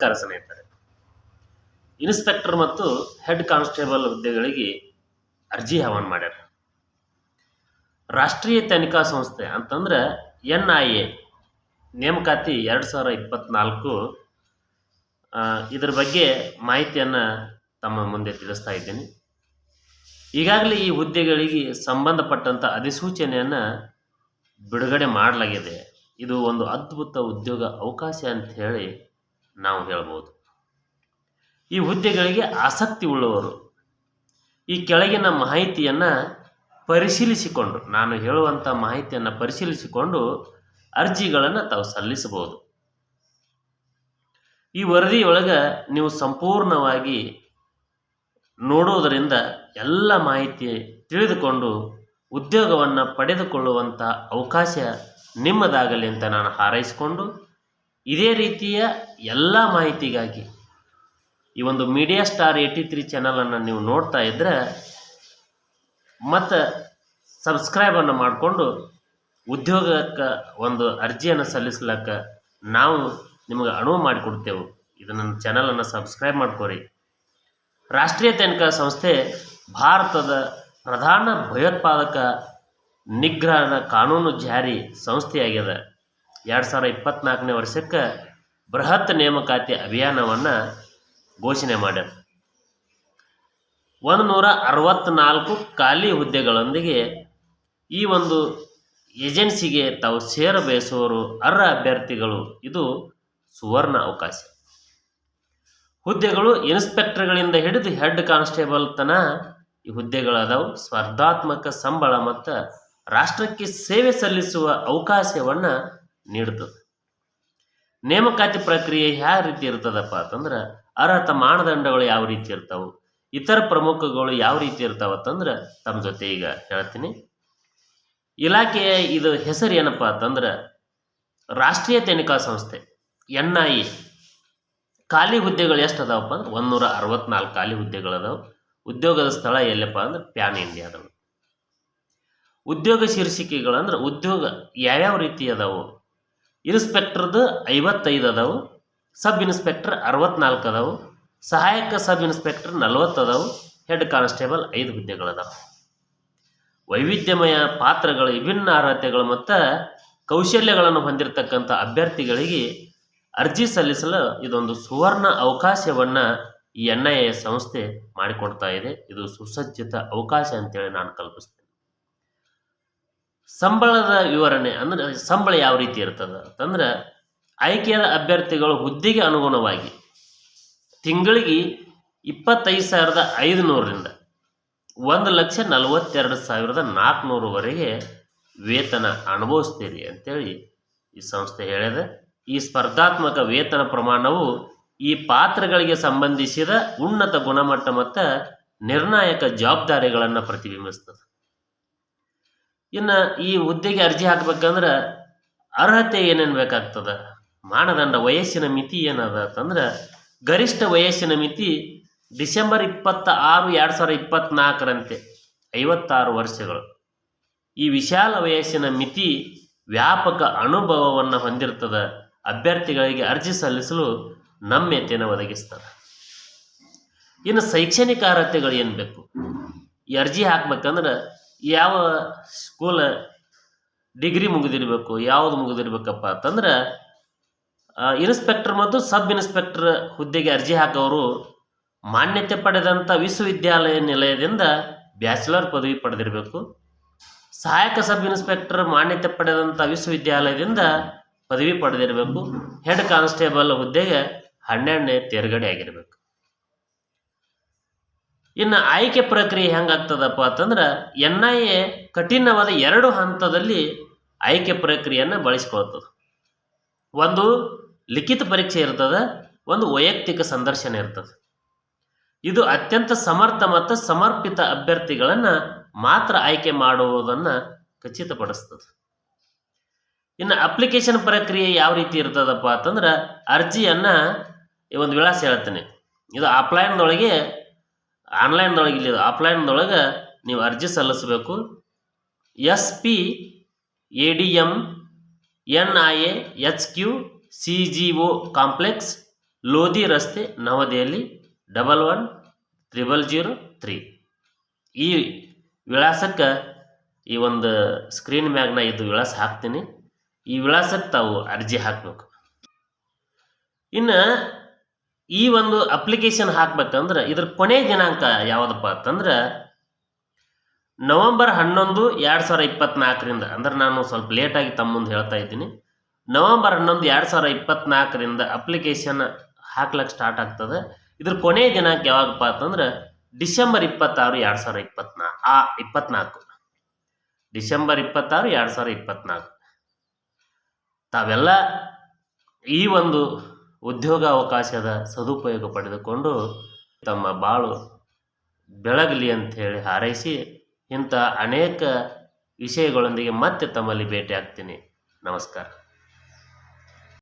ಸ್ನೇಹಿತರೆ ಇನ್ಸ್ಪೆಕ್ಟರ್ ಮತ್ತು head constable ಹುದ್ದೆಗಳಿಗೆ ಅರ್ಜಿ ಆಹ್ವಾನ ಮಾಡ್ಯಾರ. ರಾಷ್ಟ್ರೀಯ ತನಿಖಾ ಸಂಸ್ಥೆ ಅಂತಂದ್ರೆ ಎನ್ ಐ ಎ ನೇಮಕಾತಿ ಎರಡು ಸಾವಿರ ಇಪ್ಪತ್ನಾಲ್ಕು ಇದ್ರ ಬಗ್ಗೆ ಮಾಹಿತಿಯನ್ನು ತಮ್ಮ ಮುಂದೆ ತಿಳಿಸ್ತಾ ಇದ್ದೀನಿ. ಈಗಾಗಲೇ ಈ ಹುದ್ದೆಗಳಿಗೆ ಸಂಬಂಧಪಟ್ಟಂಥ ಅಧಿಸೂಚನೆಯನ್ನು ಬಿಡುಗಡೆ ಮಾಡಲಾಗಿದೆ. ಇದು ಒಂದು ಅದ್ಭುತ ಉದ್ಯೋಗ ಅವಕಾಶ ಅಂತ ಹೇಳಿ ನಾವು ಹೇಳ್ಬೋದು. ಈ ಹುದ್ದೆಗಳಿಗೆ ಆಸಕ್ತಿ ಉಳ್ಳವರು. ಈ ಕೆಳಗಿನ ಮಾಹಿತಿಯನ್ನು ಪರಿಶೀಲಿಸಿಕೊಂಡು, ನಾನು ಹೇಳುವಂಥ ಮಾಹಿತಿಯನ್ನು ಪರಿಶೀಲಿಸಿಕೊಂಡು ಅರ್ಜಿಗಳನ್ನು ತಾವು ಸಲ್ಲಿಸಬಹುದು. ಈ ವರದಿಯೊಳಗೆ ನೀವು ಸಂಪೂರ್ಣವಾಗಿ ನೋಡುವುದರಿಂದ ಎಲ್ಲ ಮಾಹಿತಿ ತಿಳಿದುಕೊಂಡು ಉದ್ಯೋಗವನ್ನು ಪಡೆದುಕೊಳ್ಳುವಂಥ ಅವಕಾಶ ನಿಮ್ಮದಾಗಲಿ ಅಂತ ನಾನು ಹಾರೈಸಿಕೊಂಡು ಇದೇ ರೀತಿಯ ಎಲ್ಲ ಮಾಹಿತಿಗಾಗಿ ಈ ಒಂದು ಮೀಡಿಯಾ ಸ್ಟಾರ್ ಏಯ್ಟಿ ತ್ರೀ ಚಾನಲನ್ನು ನೀವು ನೋಡ್ತಾ ಇದ್ದರೆ ಮತ್ತು ಸಬ್ಸ್ಕ್ರೈಬನ್ನು ಮಾಡಿಕೊಂಡು ಉದ್ಯೋಗಕ್ಕೆ ಒಂದು ಅರ್ಜಿಯನ್ನು ಸಲ್ಲಿಸ್ಲಿಕ್ಕೆ ನಾವು ನಿಮಗೆ ಅನುವು ಮಾಡಿಕೊಡ್ತೇವೆ. ಇದು ನನ್ನ ಚಾನಲನ್ನು ಸಬ್ಸ್ಕ್ರೈಬ್ ಮಾಡ್ಕೋರಿ. ರಾಷ್ಟ್ರೀಯ ತನಿಖಾ ಸಂಸ್ಥೆ ಭಾರತದ ಪ್ರಧಾನ ಭಯೋತ್ಪಾದಕ ನಿಗ್ರಹಣ ಕಾನೂನು ಜಾರಿ ಸಂಸ್ಥೆಯಾಗಿದೆ. ಎರಡು ಸಾವಿರ ಇಪ್ಪತ್ತ್ನಾಲ್ಕನೇ ವರ್ಷಕ್ಕೆ ಬೃಹತ್ ನೇಮಕಾತಿ ಅಭಿಯಾನವನ್ನು ಘೋಷಣೆ ಮಾಡ್ಯಾರ. ಒಂದು ನೂರ ಅರವತ್ತ್ನಾಲ್ಕು ಖಾಲಿ ಹುದ್ದೆಗಳೊಂದಿಗೆ ಈ ಒಂದು ಏಜೆನ್ಸಿಗೆ ತಾವು ಸೇರ ಬಯಸುವವರು ಅರ್ಹ ಅಭ್ಯರ್ಥಿಗಳು ಇದು ಸುವರ್ಣ ಅವಕಾಶ. ಹುದ್ದೆಗಳು ಇನ್ಸ್ಪೆಕ್ಟರ್ಗಳಿಂದ ಹಿಡಿದು ಹೆಡ್ ಕಾನ್ಸ್ಟೇಬಲ್ ತನ ಈ ಹುದ್ದೆಗಳಾದವು. ಸ್ಪರ್ಧಾತ್ಮಕ ಸಂಬಳ ಮತ್ತು ರಾಷ್ಟ್ರಕ್ಕೆ ಸೇವೆ ಸಲ್ಲಿಸುವ ಅವಕಾಶವನ್ನು ನೀಡುತ್ತದೆ ನೇಮಕಾತಿ ಪ್ರಕ್ರಿಯೆ ಯಾವ ರೀತಿ ಇರ್ತದಪ್ಪ ಅಂತಂದ್ರೆ, ಅರ್ಹತ ಮಾನದಂಡಗಳು ಯಾವ ರೀತಿ ಇರ್ತಾವೆ, ಇತರ ಪ್ರಮುಖಗಳು ಯಾವ ರೀತಿ ಇರ್ತಾವ ಅಂತಂದ್ರೆ, ತಮ್ಮ ಜೊತೆ ಈಗ ಹೇಳ್ತೀನಿ. ಇಲಾಖೆಯ ಇದು ಹೆಸರು ಏನಪ್ಪ ಅಂತಂದ್ರೆ, ರಾಷ್ಟ್ರೀಯ ತನಿಖಾ ಸಂಸ್ಥೆ, ಎನ್ ಐ ಎ. ಖಾಲಿ ಹುದ್ದೆಗಳು ಎಷ್ಟು ಅದಾವಪ್ಪ ಅಂದ್ರೆ ಒಂದೂರ ಅರವತ್ನಾಲ್ಕು ಖಾಲಿ ಹುದ್ದೆಗಳದಾವು ಉದ್ಯೋಗದ ಸ್ಥಳ ಎಲ್ಲಪ್ಪ ಅಂದ್ರೆ, ಪ್ಯಾನ್ ಇಂಡಿಯಾದವು ಉದ್ಯೋಗ ಶೀರ್ಷಿಕೆಗಳು ಅಂದ್ರೆ, ಉದ್ಯೋಗ ಯಾವ್ಯಾವ ರೀತಿ ಅದಾವು ಇನ್ಸ್ಪೆಕ್ಟರ್ದು ಐವತ್ತೈದು ಅದಾವು, ಸಬ್ ಇನ್ಸ್ಪೆಕ್ಟರ್ ಅರವತ್ನಾಲ್ಕು ಅದಾವು, ಸಹಾಯಕ ಸಬ್ ಇನ್ಸ್ಪೆಕ್ಟರ್ ನಲವತ್ತು ಅದಾವು, ಹೆಡ್ ಕಾನ್ಸ್ಟೇಬಲ್ ಐದು ಹುದ್ದೆಗಳದಾವು. ವೈವಿಧ್ಯಮಯ ಪಾತ್ರಗಳು, ವಿಭಿನ್ನ ಅರ್ಹತೆಗಳು ಮತ್ತು ಕೌಶಲ್ಯಗಳನ್ನು ಹೊಂದಿರತಕ್ಕಂಥ ಅಭ್ಯರ್ಥಿಗಳಿಗೆ ಅರ್ಜಿ ಸಲ್ಲಿಸಲು ಇದೊಂದು ಸುವರ್ಣ ಅವಕಾಶವನ್ನು ಈ ಎನ್ ಐ ಎ ಸಂಸ್ಥೆ ಮಾಡಿಕೊಡ್ತಾ ಇದೆ. ಇದು ಸುಸಜ್ಜಿತ ಅವಕಾಶ ಅಂತೇಳಿ ನಾನು ಕಲ್ಪಿಸ್ತೇನೆ. ಸಂಬಳದ ವಿವರಣೆ ಅಂದ್ರೆ ಸಂಬಳ ಯಾವ ರೀತಿ ಇರ್ತದೆ ಅಂತಂದ್ರೆ ಆಯ್ಕೆಯಾದ ಅಭ್ಯರ್ಥಿಗಳು ಹುದ್ದೆಗೆ ಅನುಗುಣವಾಗಿ ತಿಂಗಳಿಗೆ ಇಪ್ಪತ್ತೈದು ಸಾವಿರದ ಐದುನೂರರಿಂದ ಒಂದು ಲಕ್ಷ ನಲವತ್ತೆರಡು ಸಾವಿರದ ನಾಲ್ಕುನೂರವರೆಗೆ ವೇತನ ಅನುಭವಿಸ್ತೀರಿ ಅಂತೇಳಿ ಈ ಸಂಸ್ಥೆ ಹೇಳಿದೆ ಈ ಸ್ಪರ್ಧಾತ್ಮಕ ವೇತನ ಪ್ರಮಾಣವು ಈ ಪಾತ್ರಗಳಿಗೆ ಸಂಬಂಧಿಸಿದ ಉನ್ನತ ಗುಣಮಟ್ಟ ಮತ್ತು ನಿರ್ಣಾಯಕ ಜವಾಬ್ದಾರಿಗಳನ್ನು ಪ್ರತಿಬಿಂಬಿಸ್ತದೆ. ಇನ್ನು ಈ ಹುದ್ದೆಗೆ ಅರ್ಜಿ ಹಾಕ್ಬೇಕಂದ್ರೆ ಅರ್ಹತೆ ಏನೇನು ಬೇಕಾಗ್ತದ? ಮಾನದಂಡ, ವಯಸ್ಸಿನ ಮಿತಿ ಏನದ ಅಂತಂದ್ರೆ ಗರಿಷ್ಠ ವಯಸ್ಸಿನ ಮಿತಿ ಡಿಸೆಂಬರ್ ಇಪ್ಪತ್ತ ಆರು ಎರಡು ಸಾವಿರ ಇಪ್ಪತ್ತ್ನಾಲ್ಕರಂತೆ ಐವತ್ತಾರು ವರ್ಷಗಳು. ಈ ವಿಶಾಲ ವಯಸ್ಸಿನ ಮಿತಿ ವ್ಯಾಪಕ ಅನುಭವವನ್ನು ಹೊಂದಿರ್ತದ, ಅಭ್ಯರ್ಥಿಗಳಿಗೆ ಅರ್ಜಿ ಸಲ್ಲಿಸಲು ನಮ್ಯತೆಯನ್ನು ಒದಗಿಸ್ತದೆ. ಇನ್ನು ಶೈಕ್ಷಣಿಕ ಅರ್ಹತೆಗಳು ಏನು ಬೇಕು? ಈ ಅರ್ಜಿ ಹಾಕ್ಬೇಕಂದ್ರೆ ಯಾವ ಸ್ಕೂಲ್ ಡಿಗ್ರಿ ಮುಗಿದಿರಬೇಕು, ಯಾವ್ದು ಮುಗಿದಿರ್ಬೇಕಪ್ಪ ಅಂತಂದ್ರೆ ಇನ್ಸ್ಪೆಕ್ಟರ್ ಮತ್ತು ಸಬ್ ಇನ್ಸ್ಪೆಕ್ಟರ್ ಹುದ್ದೆಗೆ ಅರ್ಜಿ ಹಾಕೋರು ಮಾನ್ಯತೆ ಪಡೆದಂಥ ವಿಶ್ವವಿದ್ಯಾಲಯ ನಿಲಯದಿಂದ ಬ್ಯಾಚುಲರ್ ಪದವಿ ಪಡೆದಿರಬೇಕು. ಸಹಾಯಕ ಸಬ್ ಇನ್ಸ್ಪೆಕ್ಟರ್ ಮಾನ್ಯತೆ ಪಡೆದಂಥ ವಿಶ್ವವಿದ್ಯಾಲಯದಿಂದ ಪದವಿ ಪಡೆದಿರಬೇಕು. ಹೆಡ್ ಕಾನ್ಸ್ಟೇಬಲ್ ಹುದ್ದೆಗೆ ಹನ್ನೆರಡನೇ ತೇರ್ಗಡೆ ಆಗಿರಬೇಕು. ಇನ್ನು ಆಯ್ಕೆ ಪ್ರಕ್ರಿಯೆ ಹೆಂಗಾಗ್ತದಪ್ಪ ಅಂತಂದ್ರೆ ಎನ್ ಐ ಎ ಕಠಿಣವಾದ ಎರಡು ಹಂತದಲ್ಲಿ ಆಯ್ಕೆ ಪ್ರಕ್ರಿಯೆಯನ್ನು ಬಳಸ್ಕೊಳ್ತದೆ. ಒಂದು ಲಿಖಿತ ಪರೀಕ್ಷೆ ಇರ್ತದೆ, ಒಂದು ವೈಯಕ್ತಿಕ ಸಂದರ್ಶನ ಇರ್ತದೆ. ಇದು ಅತ್ಯಂತ ಸಮರ್ಥ ಮತ್ತು ಸಮರ್ಪಿತ ಅಭ್ಯರ್ಥಿಗಳನ್ನು ಮಾತ್ರ ಆಯ್ಕೆ ಮಾಡುವುದನ್ನು ಖಚಿತಪಡಿಸ್ತದೆ. ಇನ್ನು ಅಪ್ಲಿಕೇಶನ್ ಪ್ರಕ್ರಿಯೆ ಯಾವ ರೀತಿ ಇರ್ತದಪ್ಪ ಅಂತಂದ್ರೆ ಅರ್ಜಿಯನ್ನು ಒಂದು ವಿಳಾಸ ಹೇಳ್ತೇನೆ. ಇದು ಆಫ್ಲೈನ್ದೊಳಗೆ ಆನ್ಲೈನ್ದೊಳಗೆ ಇಲ್ಲಿ ಆಫ್ಲೈನ್ದೊಳಗೆ ನೀವು ಅರ್ಜಿ ಸಲ್ಲಿಸಬೇಕು. S P, A D M N I A, H Q, C G O complex, Lodhi ರಸ್ತೆ, New Delhi, double one, triple zero, three. ಈ ವಿಳಾಸಕ್ಕೆ ಈ ಒಂದು ಸ್ಕ್ರೀನ್ ಮ್ಯಾಗ್ನ ಇದು ವಿಳಾಸ ಹಾಕ್ತೀನಿ. ಈ ವಿಳಾಸಕ್ಕೆ ತಾವು ಅರ್ಜಿ ಹಾಕಬೇಕು. ಇನ್ನು ಈ ಒಂದು ಅಪ್ಲಿಕೇಶನ್ ಹಾಕ್ಬೇಕಂದ್ರೆ ಇದ್ರ ಕೊನೆ ದಿನಾಂಕ ಯಾವುದಪ್ಪ ಅಂತಂದ್ರೆ ನವೆಂಬರ್ ಹನ್ನೊಂದು ಎರಡು ಸಾವಿರ ಇಪ್ಪತ್ನಾಲ್ಕರಿಂದ, ಅಂದ್ರೆ ನಾನು ಸ್ವಲ್ಪ ಲೇಟಾಗಿ ತಮ್ಮ ಮುಂದೆ ಹೇಳ್ತಾ ಇದ್ದೀನಿ. ನವೆಂಬರ್ ಹನ್ನೊಂದು ಎರಡು ಸಾವಿರ ಇಪ್ಪತ್ನಾಲ್ಕರಿಂದ ಅಪ್ಲಿಕೇಶನ್ ಹಾಕ್ಲಕ್ಕೆ ಸ್ಟಾರ್ಟ್ ಆಗ್ತದೆ. ಇದ್ರ ಕೊನೆ ದಿನಾಂಕ ಯಾವಾಗಪ್ಪ ಅಂತಂದ್ರೆ ಡಿಸೆಂಬರ್ ಇಪ್ಪತ್ತಾರು ಎರಡು ಸಾವಿರ ಇಪ್ಪತ್ನಾ, ಆ ಇಪ್ಪತ್ನಾಲ್ಕು. ಡಿಸೆಂಬರ್ ಇಪ್ಪತ್ತಾರು ಎರಡು ಸಾವಿರ ಇಪ್ಪತ್ನಾಲ್ಕು. ತಾವೆಲ್ಲ ಈ ಒಂದು ಉದ್ಯೋಗ ಅವಕಾಶದ ಸದುಪಯೋಗ ಪಡೆದುಕೊಂಡು ತಮ್ಮ ಬಾಳು ಬೆಳಗಲಿ ಅಂಥೇಳಿ ಹಾರೈಸಿ ಇಂಥ ಅನೇಕ ವಿಷಯಗಳೊಂದಿಗೆ ಮತ್ತೆ ತಮ್ಮಲ್ಲಿ ಭೇಟಿ ಆಗ್ತೀನಿ ನಮಸ್ಕಾರ.